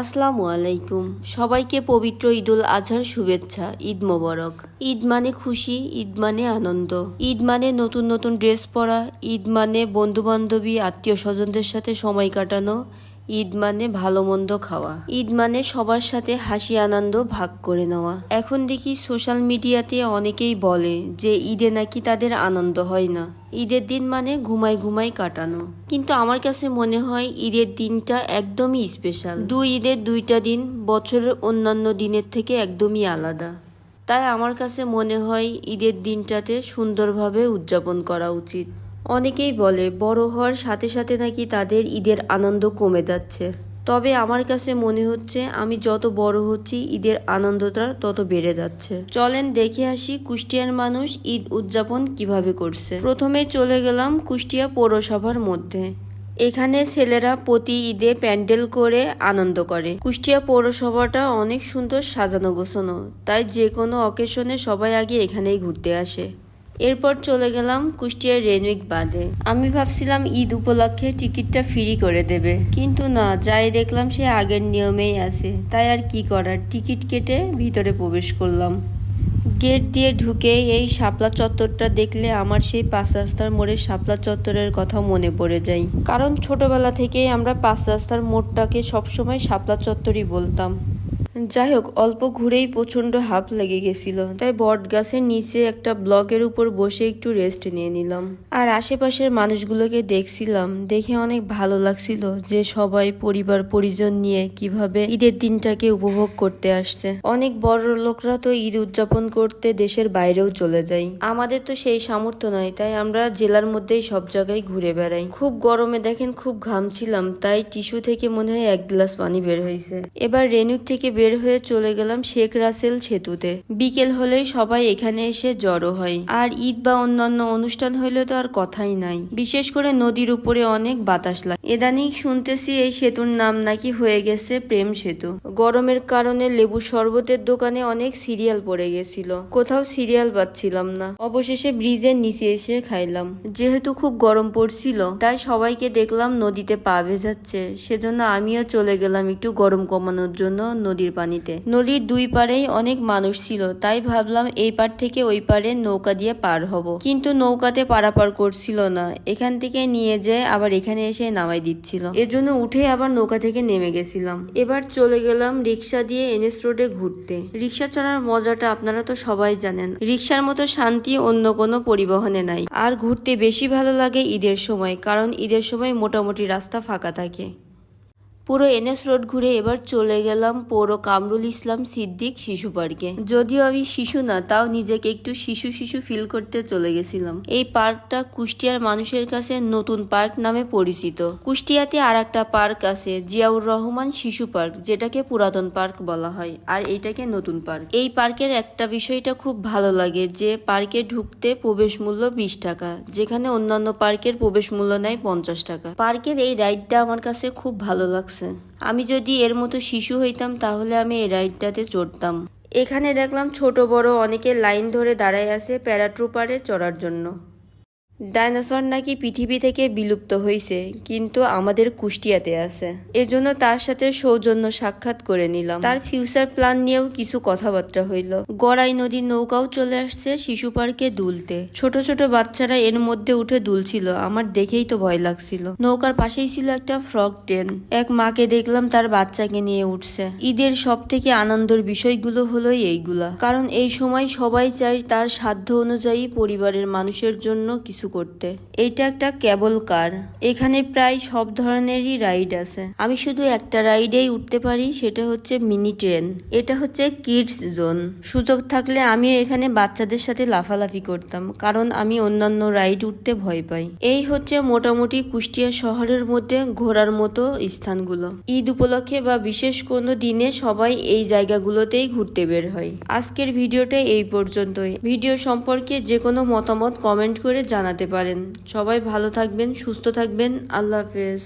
আসসালামু আলাইকুম। সবাইকে পবিত্র ঈদুল আজহার শুভেচ্ছা, ঈদ মোবারক। ঈদ মানে খুশি, ঈদ মানে আনন্দ। ঈদ মানে নতুন নতুন ড্রেস পরা, ঈদ মানে বন্ধু বান্ধবী আত্মীয় স্বজনদের সাথে সময় কাটানো ঈদ মানে ভালো মন্দ খাওয়া। ঈদ মানে সবার সাথে হাসি, আনন্দ ভাগ করে নেওয়া। এখন দেখি সোশ্যাল মিডিয়াতে অনেকেই বলে যে ঈদে নাকি তাদের আনন্দ হয় না। ঈদের দিন মানে ঘুমাই ঘুমাই কাটানো। কিন্তু আমার কাছে মনে হয় ঈদের দিনটা একদমই স্পেশাল দুই ঈদের দুইটা দিন বছরের অন্যান্য দিনের থেকে একদমই আলাদা। তাই আমার কাছে মনে হয় ঈদের দিনটাতে সুন্দরভাবে উদযাপন করা উচিত। অনেকেই বলে, বড় হওয়ার সাথে সাথে নাকি তাদের ঈদের আনন্দ কমে যাচ্ছে। তবে আমার কাছে মনে হচ্ছে, আমি যত বড় হচ্ছি, ঈদের আনন্দটা তত বেড়ে যাচ্ছে। চলেন দেখে আসি কুষ্টিয়ার মানুষ ঈদ উদযাপন কীভাবে করছে। প্রথমে চলে গেলাম কুষ্টিয়া পৌরসভার মধ্যে। এখানে ছেলেরা প্রতি ঈদে প্যান্ডেল করে আনন্দ করে। কুষ্টিয়া পৌরসভাটা অনেক সুন্দর সাজানো গোছানো, তাই যে কোনো অকেশনে সবাই আগে এখানেই ঘুরতে আসে। এরপর চলে গেলাম কুষ্টিয়ার রেনুইক বাদে আমি ভাবছিলাম ঈদ উপলক্ষে টিকিটটা ফ্রি করে দেবে। কিন্তু না, যাই দেখলাম সে আগের নিয়মেই আছে। তাই আর কি করার? টিকিট কেটে ভিতরে প্রবেশ করলাম। গেট দিয়ে ঢুকে এই শাপলা চত্বরটা দেখলে আমার সেই পাঁচ রাস্তার মোড়ে শাপলা চত্বরের কথা মনে পড়ে যায়। কারণ ছোটবেলা থেকেই আমরা পাঁচ রাস্তার মোড়টাকে সবসময় শাপলা চত্বরই বলতাম। যাই হোক অল্প ঘুরেই প্রচণ্ড হাঁপ লেগে গেছিল। তাই বট গাছের নিচে একটা ব্লকের উপর বসে একটু রেস্ট নিয়ে নিলাম। আর আশেপাশের মানুষগুলোকে দেখছিলাম। দেখে অনেক ভালো লাগছিল যে সবাই পরিবার, পরিজন নিয়ে কীভাবে ঈদের দিনটাকে উপভোগ করতে আসছে। অনেক বড় লোকরা তো ঈদ উদযাপন করতে দেশের বাইরেও চলে যায়। আমাদের তো সেই সামর্থ্য নয় তাই আমরা জেলার মধ্যেই সব জায়গায় ঘুরে বেড়াই। খুব গরমে দেখেন, খুব ঘামছিলাম তাই টিস্যু থেকে মনে হয় এক গ্লাস পানি বের হয়েছে। এবার রেনুক থেকে বের হয়ে চলে গেলাম শেখ রাসেল সেতুতে। বিকেল হলেই সবাই এখানে এসে জড়ো হয়। আর ঈদ বা অন্যান্য অনুষ্ঠান হইলে তো আর কথাই নাই। বিশেষ করে নদীর উপরে অনেক বাতাস লাগে এদানিং শুনতেছি এই সেতুর নাম নাকি হয়ে গেছে প্রেম সেতু। গরমের কারণে লেবু শরবতের দোকানে অনেক সিরিয়াল পড়ে গেছিল। কোথাও সিরিয়াল পাচ্ছিলাম না। অবশেষে ব্রিজের নিচে এসে খাইলাম। যেহেতু খুব গরম পড়ছিল, তাই সবাইকে দেখলাম নদীতে পা ভেজাচ্ছে। সেজন্য আমিও চলে গেলাম একটু গরম কমানোর জন্য নদীর পানিতে। নদীর দুই পারেই অনেক মানুষ ছিল, তাই ভাবলাম এই পার থেকে ওই পারে নৌকা দিয়ে পার হব। কিন্তু নৌকাতে পারাপার করছিল না। এখান থেকে নিয়ে যেয়ে আবার এখানে এসে নামাই দিচ্ছিল। এজন্য উঠে আবার নৌকা থেকে নেমে গেছিলাম। এবার চলে গেলাম রিক্সা দিয়ে এনএস রোডে ঘুরতে। রিক্সা চড়ার মজাটা আপনারা তো সবাই জানেন। রিক্সার মতো শান্তি অন্য কোনো পরিবহনে নাই। আর ঘুরতে বেশি ভালো লাগে ঈদের সময়, কারণ ঈদের সময় মোটামুটি রাস্তা ফাঁকা থাকে। পুরো এনএস রোড ঘুরে এবার চলে গেলাম পৌর কামরুল ইসলাম সিদ্দিক শিশু পার্কে। যদিও আমি শিশু না, তাও নিজেকে একটু শিশু শিশু ফিল করতে চলে গেছিলাম। এই পার্কটা কুষ্টিয়ার মানুষের কাছে নতুন পার্ক নামে পরিচিত। কুষ্টিয়াতে আর একটা পার্ক আছে, জিয়াউর রহমান শিশু পার্ক, যেটাকে পুরাতন পার্ক বলা হয়, আর এইটাকে নতুন পার্ক। এই পার্কের একটা বিষয়টা খুব ভালো লাগে যে, পার্কে ঢুকতে প্রবেশ মূল্য বিশ টাকা, যেখানে অন্যান্য পার্কের প্রবেশ মূল্য নেয় পঞ্চাশ টাকা। পার্কের এই রাইডটা আমার কাছে খুব ভালো লাগছে। আমি যদি এর মতো শিশু হইতাম, তাহলে আমি এই রাইডটাতে চড়তাম। এখানে দেখলাম ছোট বড় অনেকে লাইন ধরে দাঁড়ায় আছে প্যারাট্রুপারে চড়ার জন্য। ডাইনোসর নাকি পৃথিবী থেকে বিলুপ্ত হয়েছে কিন্তু আমাদের কুষ্টিয়াতে আছে। এজন্য তার সাথে সৌজন্য সাক্ষাৎ করে নিলাম। তার ফিউচার প্ল্যান নিয়েও কিছু কথাবার্তা হইল। গড়াই নদীর নৌকাও চলে আসছে শিশু পার্কে দুলতে। ছোট ছোট বাচ্চারা এর মধ্যে উঠে দুলছিল, আমার দেখেই তো ভয় লাগছিল। নৌকার পাশেই ছিল একটা ফ্রক ট্রেন এক মাকে দেখলাম তার বাচ্চাকে নিয়ে উঠছে। ঈদের সব থেকে আনন্দের বিষয়গুলো হলো এইগুলা। কারণ এই সময় সবাই চায় তার সাধ্য অনুযায়ী পরিবারের মানুষের জন্য কিছু করতে। এইটা একটা কেবল কার। এখানে প্রায় সব ধরনেরই রাইড আছে। আমি শুধু একটা রাইডেই উঠতে পারি, সেটা হচ্ছে মিনি ট্রেন। এটা হচ্ছে কিডস জোন। সুযোগ থাকলে আমিও এখানে বাচ্চাদের সাথে লাফালাফি করতাম, কারণ আমি অন্যান্য রাইড উঠতে ভয় পাই। এই হচ্ছে মোটামুটি কুষ্টিয়া শহরের মধ্যে ঘোরার মতো স্থানগুলো। ঈদ উপলক্ষে বা বিশেষ কোনো দিনে সবাই এই জায়গাগুলোতেই ঘুরতে বের হয়। আজকের ভিডিওটা এই পর্যন্তই। ভিডিও সম্পর্কে যে কোনো মতামত কমেন্ট করে জানাতে পারেন। সবাই ভালো থাকবেন সুস্থ থাকবেন। আল্লাহ হাফেজ।